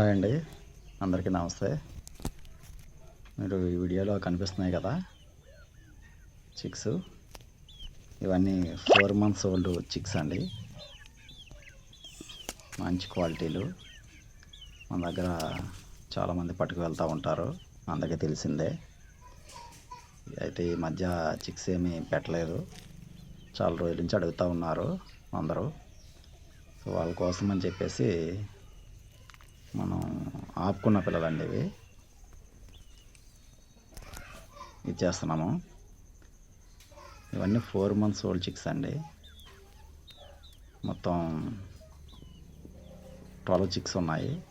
Hi అండి. అందరికీ నమస్తే. మీరు ఈ వీడియోలో కనిపిస్తున్నాయి కదా చిక్స్ ఇవన్నీ ఫోర్ మంత్స్ ఓల్డ్ చిక్స్ అండి. మంచి క్వాలిటీలు. మన దగ్గర చాలామంది పట్టుకు వెళ్తూ ఉంటారు. అందరికీ తెలిసిందే. అయితే ఈ మధ్య చిక్స్ ఏమీ పెట్టలేదు. చాలా రోజుల నుంచి అడుగుతూ ఉన్నారు అందరూ. సో వాళ్ళ కోసం అని చెప్పేసి మనం ఆపుకున్న పిల్లలండి ఇవి. ఇచ్చేస్తున్నాము. ఇవన్నీ ఫోర్ మంత్స్ ఓల్డ్ చిక్స్ అండి. మొత్తం ట్వెల్వ్ చిక్స్ ఉన్నాయి.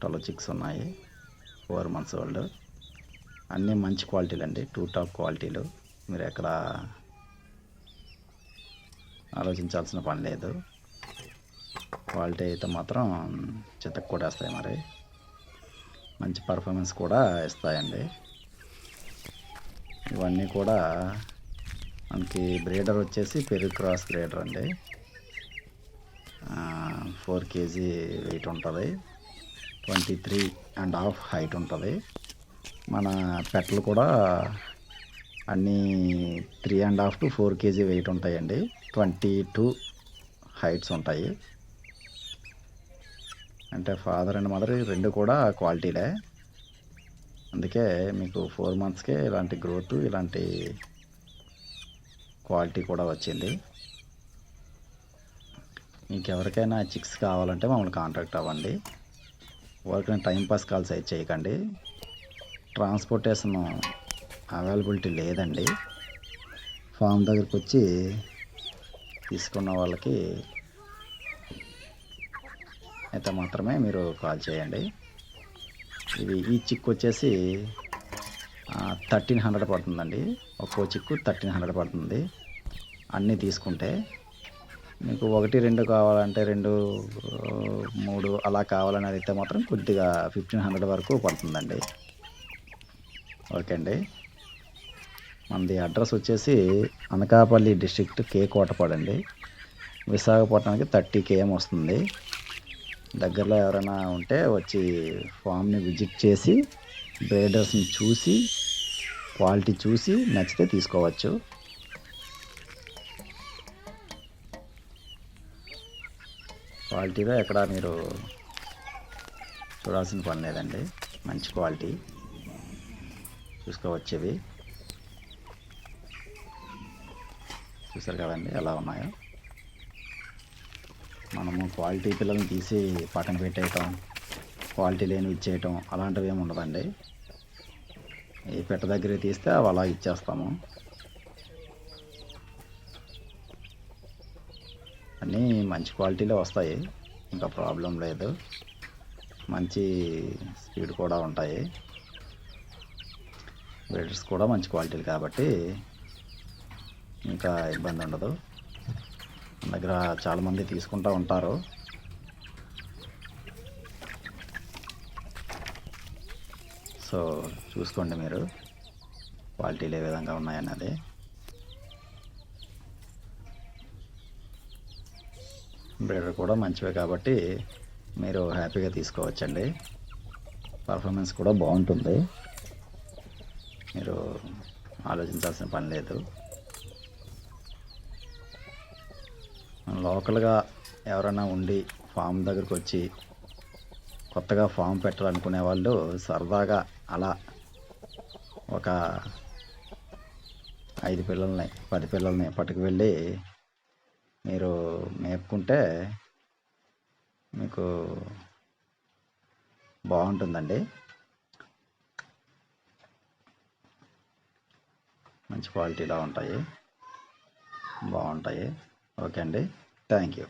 ట్వెల్వ్ చిక్స్ ఉన్నాయి. Four months old. అన్నీ మంచి క్వాలిటీలు అండి. టూ టాప్ క్వాలిటీలు. మీరు ఎక్కడ ఆలోచించాల్సిన పని లేదు. క్వాలిటీ అయితే మాత్రం చితక్ కూడా వస్తాయి మరి. మంచి పర్ఫార్మెన్స్ కూడా ఇస్తాయండి. ఇవన్నీ కూడా మనకి బ్రీడర్ వచ్చేసి పెరుగు క్రాస్ బ్రీడర్ అండి. ఫోర్ కేజీ వెయిట్ ఉంటుంది. Twenty three and half height ఉంటుంది. మన పెట్టలు కూడా అన్నీ three and half to four KG weight ఉంటాయండి. ట్వంటీ టూ హైట్స్ ఉంటాయి. అంటే ఫాదర్ అండ్ మదర్ రెండు కూడా క్వాలిటీలే అందుకే మీకు ఫోర్ మంత్స్కే ఇలాంటి గ్రోత్ ఇలాంటి క్వాలిటీ కూడా వచ్చింది. మీకు ఎవరికైనా చిక్స్ కావాలంటే మమ్మల్ని కాంటాక్ట్ అవ్వండి. ఎవరికైనా టైంపాస్ కాల్స్ అయితే చేయకండి. ట్రాన్స్పోర్టేషన్ అవైలబిలిటీ లేదండి. ఫామ్ దగ్గరికి వచ్చి తీసుకున్న వాళ్ళకి అయితే మాత్రమే మీరు కాల్ చేయండి. ఇది ఈ చిక్కు వచ్చేసి థర్టీన్ హండ్రెడ్ పడుతుందండి. ఒక్కో చిక్కు థర్టీన్ హండ్రెడ్ పడుతుంది. అన్నీ తీసుకుంటే మీకు ఒకటి రెండు కావాలంటే రెండు మూడు అలా కావాలని అయితే మాత్రం కొద్దిగా ఫిఫ్టీన్ హండ్రెడ్ వరకు పడుతుందండి. ఓకే అండి మనది అడ్రస్ వచ్చేసి అనకాపల్లి డిస్ట్రిక్ట్ కే కోటపాడండి విశాఖపట్నానికి థర్టీ కేఎం వస్తుంది. దగ్గరలో ఎవరైనా ఉంటే వచ్చి ఫామ్ని విజిట్ చేసి బ్రేడర్స్ని చూసి క్వాలిటీ చూసి నచ్చితే తీసుకోవచ్చు. క్వాలిటీలో ఎక్కడ మీరు చూడాల్సిన పని లేదండి. మంచి క్వాలిటీ. చూసుకోవచ్చేవి. చూసారు కదండి ఎలా ఉన్నాయో. మనము క్వాలిటీ పిల్లల్ని తీసి పక్కన పెట్టేయటం క్వాలిటీ లేని ఇచ్చేయటం అలాంటివి ఏమి ఉండదండి ఏ పెట్ట దగ్గర తీస్తే అవి అలా ఇచ్చేస్తాము. అన్నీ మంచి క్వాలిటీలో వస్తాయి. ఇంకా ప్రాబ్లం లేదు. మంచి స్పీడ్ కూడా ఉంటాయి. బ్రీడర్స్ కూడా మంచి క్వాలిటీలు కాబట్టి ఇంకా ఇబ్బంది ఉండదు. దగ్గర చాలామంది తీసుకుంటూ ఉంటారు. సో చూసుకోండి మీరు. క్వాలిటీలు ఏ విధంగా ఉన్నాయన్నది. బ్రీడర్ కూడా మంచివే కాబట్టి మీరు హ్యాపీగా తీసుకోవచ్చండి. పర్ఫార్మెన్స్ కూడా బాగుంటుంది. మీరు ఆలోచించాల్సిన పని లేదు. లోకల్గా ఎవరైనా ఉండి ఫామ్ దగ్గరకు వచ్చి కొత్తగా ఫామ్ పెట్టాలనుకునే వాళ్ళు సరదాగా అలా ఒక ఐదు పిల్లల్ని పది పిల్లల్ని పట్టుకువెళ్ళి మీరు మేపుకుంటే మీకు బాగుంటుందండి. మంచి క్వాలిటీలో ఉంటాయి. బాగుంటాయి. ఓకే అండి. Thank you.